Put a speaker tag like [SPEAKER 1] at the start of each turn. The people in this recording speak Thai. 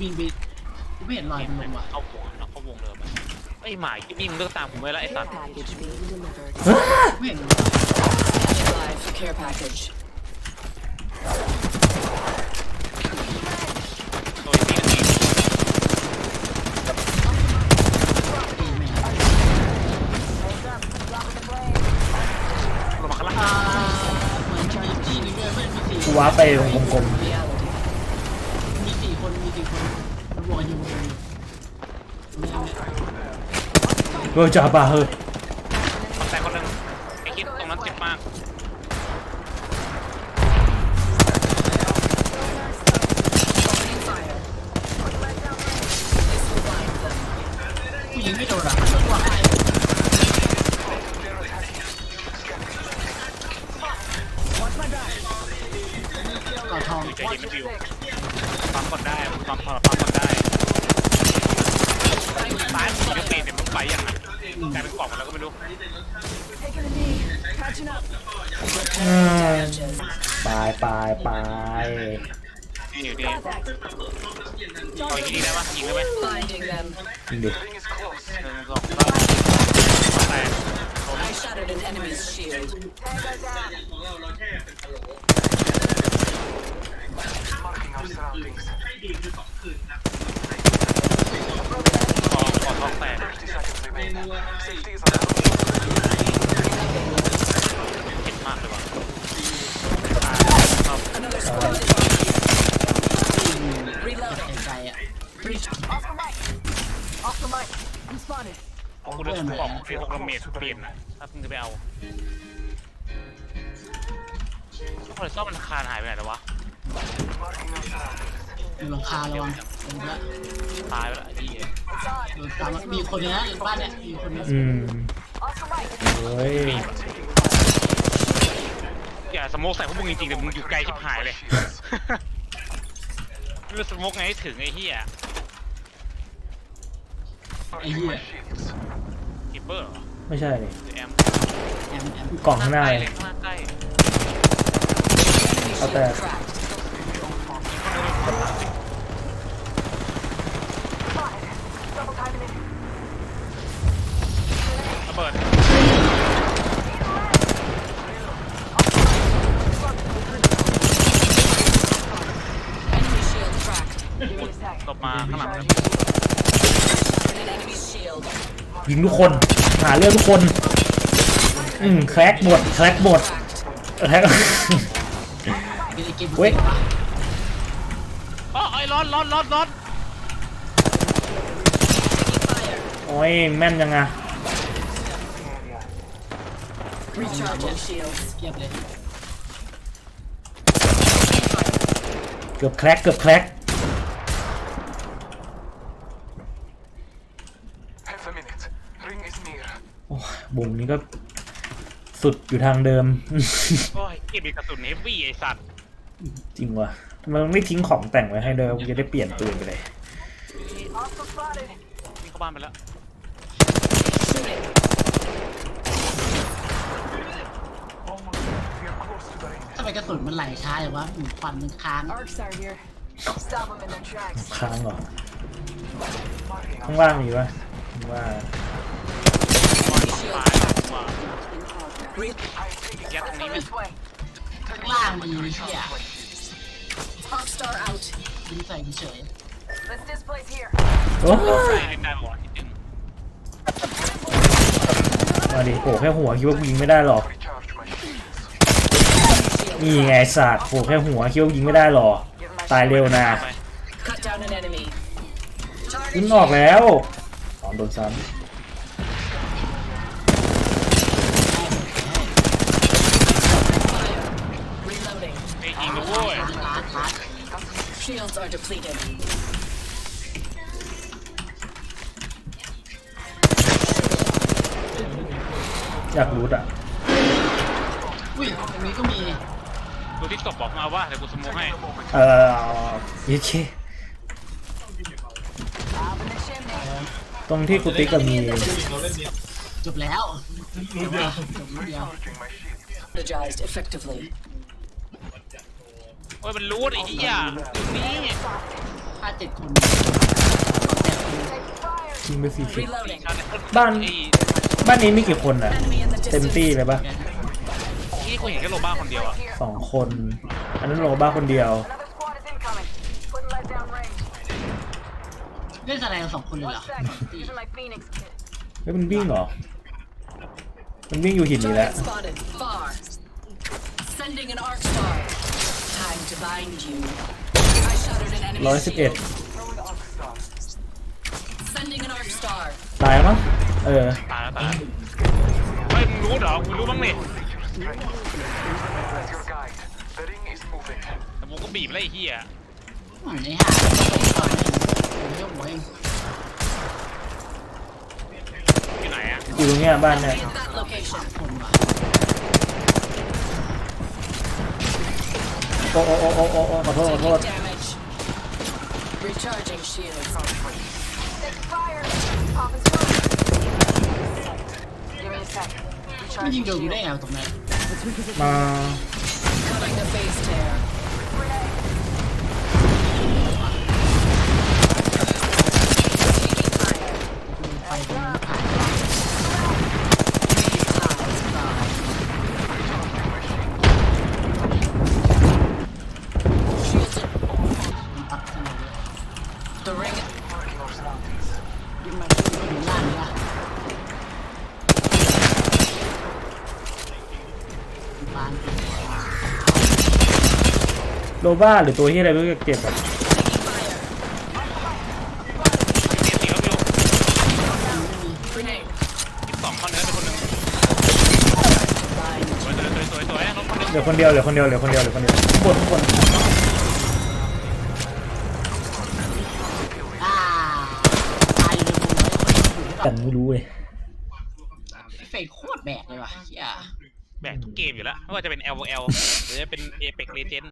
[SPEAKER 1] บินไปกูไม่เห็นรอยมันลงว่ะ
[SPEAKER 2] เข้าวงแล้วเข้าวงเลยไปไอ้หมายนี่มึงเลือกตามผมไว้แล้วไอ้สัตว์
[SPEAKER 3] Package being delivered.
[SPEAKER 1] ไม่เห็น
[SPEAKER 3] Live care package.
[SPEAKER 2] ตัวนี้นี่
[SPEAKER 1] ตีแม่ง
[SPEAKER 2] ลงมาข้างล่าง
[SPEAKER 1] อ่าเหมือนมีจีนึงด้วยไม่มีสี่
[SPEAKER 4] กูว้าร์ปไปวงกลม
[SPEAKER 3] Reality.
[SPEAKER 1] เอาไม่
[SPEAKER 4] ๆเวอร์จ่าบาเฮอ
[SPEAKER 2] แต่คนหนึ่งไอ้คิดตรงนั้นเจ็บมาก
[SPEAKER 1] ผู้หญิงไม่โดนอะว่าให้ต่อทอง
[SPEAKER 2] ปั๊มก่อนได้มึงปั๊มพอปั๊มก่อนได้ตายมึงจะตีเดี๋ยมึงไปยังไงกลายเป็นกล่องหมดแล้วก็ไม่รู้
[SPEAKER 4] อืมไปไปไป
[SPEAKER 2] นี่อยู่ดีเอาอีกทีได้ปะยิงได้ไหม
[SPEAKER 3] Finding them.
[SPEAKER 4] จริงดิ
[SPEAKER 2] หนึ่งสองสามแปด
[SPEAKER 3] I shattered an enemy's shield.
[SPEAKER 2] ขอขอทองแตก เจ็บมากเลยว่ะอ่าครับ
[SPEAKER 3] Another squad is on. Reloading.
[SPEAKER 1] ไกลๆอะ
[SPEAKER 2] กูจะบอกไอ้หกระเมดเปลี่ยนนะถ้ามึงจะไปเอาคอเลสเตอรอลมันคานหายไปไหนแล้ววะ
[SPEAKER 1] อยู่หลังคาระวังตรงนี้
[SPEAKER 2] ตายไปแล้วไอ้ที่
[SPEAKER 1] โดน ตามมามีคนเนี้นะบ้านเนี่ยมีคนเนี้ย
[SPEAKER 4] อืมเฮ้ย
[SPEAKER 2] อย่าสโมกใส่พวกมึงจริงๆเดี๋ยวมึงอยู่ไกลชิบหายเลยไม่รู้สโมกไงให้ถึงไอ้เหี้ย
[SPEAKER 1] ไอ้เหี้ย
[SPEAKER 2] กิปเปอร์เหรอ
[SPEAKER 4] ไม่ใช่ดิ
[SPEAKER 2] หรือแอม
[SPEAKER 1] แอมแอม
[SPEAKER 4] กล่องข้างหน้า
[SPEAKER 2] ใกล้
[SPEAKER 4] เล
[SPEAKER 2] เลยยข้างหน้าใกล้
[SPEAKER 3] Enemy
[SPEAKER 4] Out there.
[SPEAKER 3] shield cracked.
[SPEAKER 2] ระเบิด
[SPEAKER 3] Enemy shield cracked.
[SPEAKER 2] ต บมาข้างหลัง
[SPEAKER 3] An enemy's shield.
[SPEAKER 4] ยิงทุกคน หาเรื่องทุกคน อืมแคร็กหมดแคร็กหมด
[SPEAKER 3] Cracked.
[SPEAKER 4] แคร็ก
[SPEAKER 1] เป็นไอ้เกม
[SPEAKER 4] เว้ย
[SPEAKER 2] อ๋อไอ้ร้อนร้อนร้อนร้อน
[SPEAKER 4] โอ้ยแม่นยังไง
[SPEAKER 3] Recharging shields.
[SPEAKER 1] เทียบเลย
[SPEAKER 4] เกือบแคร็กเกือบแคร็ก
[SPEAKER 5] Half a minute. Ring is near.
[SPEAKER 4] โอ้ย บุงนี้ก็สุดอยู่ทางเดิม
[SPEAKER 2] โอ้ยเก็บอีกกระสุนเฮฟวี่ไอ้สัตว์
[SPEAKER 4] จริงว่ะทำไมมันไม่ทิ้งของแต่งไว้ให้เดิมกูจะได้เปลี่ยนปืนไปเลย
[SPEAKER 2] วิ่งเข้าบ้านไปแล้ว
[SPEAKER 3] Shooting.
[SPEAKER 5] Almost. We are close to the ring.
[SPEAKER 1] ทำไมกระสุนมันไหลช้าอย่างวะหืมควันมันค้าง
[SPEAKER 6] Arcs are here. Stop them in their tracks.
[SPEAKER 4] ค้างเหรอ
[SPEAKER 5] Marking
[SPEAKER 4] ข้างล่างมีปะว่า
[SPEAKER 3] Shield
[SPEAKER 2] ตาย
[SPEAKER 3] cracked.
[SPEAKER 2] ว่า
[SPEAKER 3] Re-
[SPEAKER 2] ยัดตรงนี้ไหม
[SPEAKER 6] This way.
[SPEAKER 1] ข้างล่างมีเหี้ย
[SPEAKER 3] Arcstar out.
[SPEAKER 1] ยิงใส่เฉย
[SPEAKER 6] Let's displace here.
[SPEAKER 4] โอ้ย
[SPEAKER 2] ไอ้ได้บอกนิดนึง
[SPEAKER 4] มาดิโผล่แค่หัวคิดว่ากูยิงไม่ได้หรอก
[SPEAKER 5] recharge my shields.
[SPEAKER 4] นี่ไงสัตว์โผล่แค่หัวคิดว่ายิงไม่ได้หรอก ตายเร็วนะ
[SPEAKER 2] ไป
[SPEAKER 3] Cut down an enemy.
[SPEAKER 4] ยิงออกแล้วอ๋อโดนซ้
[SPEAKER 3] Reloading.
[SPEAKER 2] ไอ้ยิงนะเว้ย
[SPEAKER 1] ๆล้าล้า
[SPEAKER 3] Shields are depleted. ำ
[SPEAKER 4] อยากรู้อะ
[SPEAKER 1] อุ้ยตรงนี้ก็มี
[SPEAKER 2] ดูที่ศพบอกมาว่าเดี๋ยวกูสโมกให้
[SPEAKER 4] เออโอเคตรงที่กูติ๊กก็มี
[SPEAKER 1] จบแล้วจบเดียวจบนิดเดียว
[SPEAKER 5] Recharging my shields.
[SPEAKER 3] Strategized effectively.
[SPEAKER 2] โอ้ยมันรู้ไอ้เหี้ยตรงนี้
[SPEAKER 1] ถ้าเจ็ดคนแต่คน
[SPEAKER 4] ยิงไปสี่สิบ
[SPEAKER 3] Reloading.
[SPEAKER 4] บ้าน
[SPEAKER 2] ไอ้
[SPEAKER 4] บ้านนี้มีกี่คนอะ
[SPEAKER 3] Enemy in the
[SPEAKER 4] เต็ม
[SPEAKER 3] distance.
[SPEAKER 4] ตี้เลยปะ
[SPEAKER 2] ที่กูเห็นแค่โลบ้าคนเดียวอะ
[SPEAKER 4] สองคน อันนั้นโรบ้าคนเดียว
[SPEAKER 6] Another squad is incoming. Putting lead down range.
[SPEAKER 1] เล่นอะไรกันสองคนเลย
[SPEAKER 6] One
[SPEAKER 1] เหรอ
[SPEAKER 6] second. Using my Phoenix kit.
[SPEAKER 4] เฮ้ยมันวิ่งเหรอ มันวิ่งอยู่หินนี้แล้ว
[SPEAKER 3] Target spotted. Far. Sending an arc star. Time to bind you. I shattered an enemy
[SPEAKER 4] ร้อยสิบเอ็ด
[SPEAKER 3] shield. Sending an arc star.
[SPEAKER 4] ตายมั้งเออ
[SPEAKER 2] ตายแล้วตายแล้วเฮ้ยมึงรู้เหรอกูรู้บ้างนี่
[SPEAKER 5] As your guide. The ring is moving.
[SPEAKER 2] แต่กูก็บีบแล้วไอ้เหี้ย
[SPEAKER 1] อืมไอ้ห่าต่อยผมเรียกหัวเอง
[SPEAKER 2] อยู่ไหนอะ
[SPEAKER 4] อยู่ตรงเนี้ยบ้านเนี่ย
[SPEAKER 3] Enemy at that
[SPEAKER 4] โอ้โอ้โอ้โอ้โอ้โอ้ขอโทษขอโทษ
[SPEAKER 3] Taking damage. Recharging shields.
[SPEAKER 6] Take fire. Popping smoke. Give me a sec.
[SPEAKER 1] มันยิง
[SPEAKER 6] Recharging
[SPEAKER 1] โดนกูได้
[SPEAKER 6] shield.
[SPEAKER 1] ไงวะตรงนั้น
[SPEAKER 4] มา
[SPEAKER 3] Cutting the base tear.
[SPEAKER 1] ยิงมาที่ถึงล่างเนี่ยปาน
[SPEAKER 4] โรบ้าหรือตัวที่อะไรไม่รู้เจ็บแบบ
[SPEAKER 3] Taking fire.
[SPEAKER 2] เสียเสียวอยู่
[SPEAKER 3] Grenade.
[SPEAKER 2] ยี่สิบสองคนเนื้อเป็นคนหนึ่ง
[SPEAKER 3] Bind
[SPEAKER 2] สวยสวยสวยสวยสวยน้องคนหนึ่ง
[SPEAKER 4] เหลือคนเดียวเหลือคนเดียวเหลือคนเดียวเหลือคนเดียวข้างบนข้างบน
[SPEAKER 1] เลย
[SPEAKER 4] แต่ไม่รู้เว้ย
[SPEAKER 1] เฟกโคตรแบกเลยว่ะเฮีย
[SPEAKER 2] แบกทุกเกมอยู่แล้วไม่ว่าจะเป็น L O L หรือจะเป็น Apex Legends